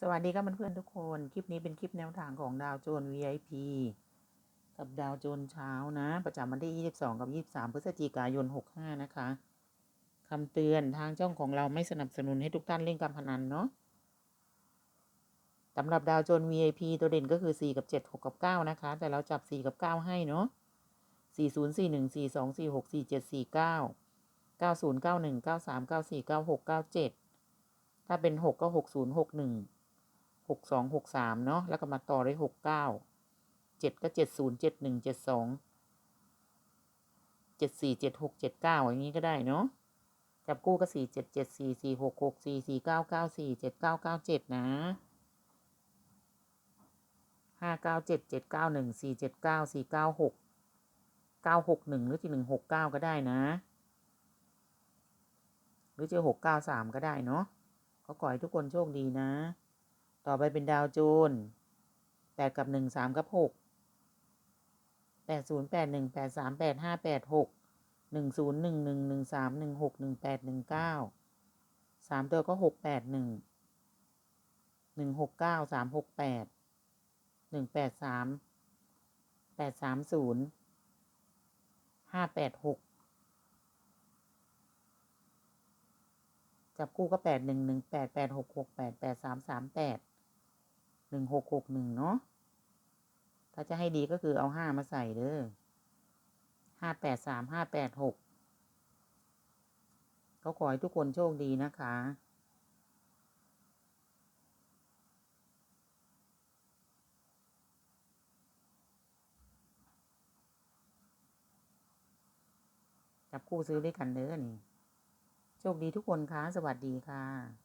สวัสดีครับเพื่อนๆทุกคน คลิปนี้เป็นคลิปแนวทางของดาวโจน VIP กับดาวโจนเช้านะ ประจำวันที่ 22 กับ 23 พฤศจิกายน 65 นะคะคำเตือนทางช่องของเราไม่สนับสนุนให้ทุกท่านเล่นการพนันเนาะสำหรับดาวโจน VIP ตัวเด่นก็คือ 4 กับ 7 6 กับ 9 นะคะ แต่เราจับ 4 กับ 9 ให้เนาะ4 0 4 1 4 2 4 6 4 7 4 9 90 91 93 94 96 97 ถ้าเป็นหกก็หกศูนย์หกหนึ่ง หกสองหกสามเนาะแล้วก็มาต่อด้วยหกเก้าเจ็ดก็เจ็ดศูนย์เจ็ดหนึ่งเจ็ดสองเจ็ดสี่เจ็ดหกเจ็ดเก้าอย่างนี้ก็ได้เนาะจับกู้ก็สี่เจ็ดเจ็ดสี่สี่หกหกสี่สี่เก้าเก้าสี่เจ็ดเก้าเก้าเจ็ดนะห้าเก้าเจ็ดเจ็ดเก้าหนึ่งสี่เจ็ดเก้าสี่เก้าหกเก้าหกหนึ่งหรือที่หนึ่งหกเก้าก็ได้นะ หรือจะหกเก้าสามก็ได้เนาะก็ขอให้ทุกคนโชคดีนะ ต่อไปเป็นดาวโจนแปดกับหนึ่งสามกับหกแปดศูนย์แปดหนึ่งแปดสามแปดห้าแปดหกหนึ่งศูนย์หนึ่งหนึ่งหนึ่งสามหนึ่งหกหนึ่งแปดหนึ่งเก้าสามตัวก็หกแปดหนึ่งหนึ่งหกเก้าสามหกแปดหนึ่งแปดสามแปดสามศูนย์ห้าแปดหกจับคู่ก็แปดหนึ่งหนึ่งแปดแปดหกหกแปดแปดสามสามแปด หนึ่งหกหกหนึ่งเนาะ ถ้าจะให้ดีก็คือเอาห้ามาใส่เด้อห้าแปดสามห้าแปดหกก็ขอให้ทุกคนโชคดีนะคะจับคู่ซื้อด้วยกันเด้อนี่ โชคดีทุกคนคะสวัสดีค่ะ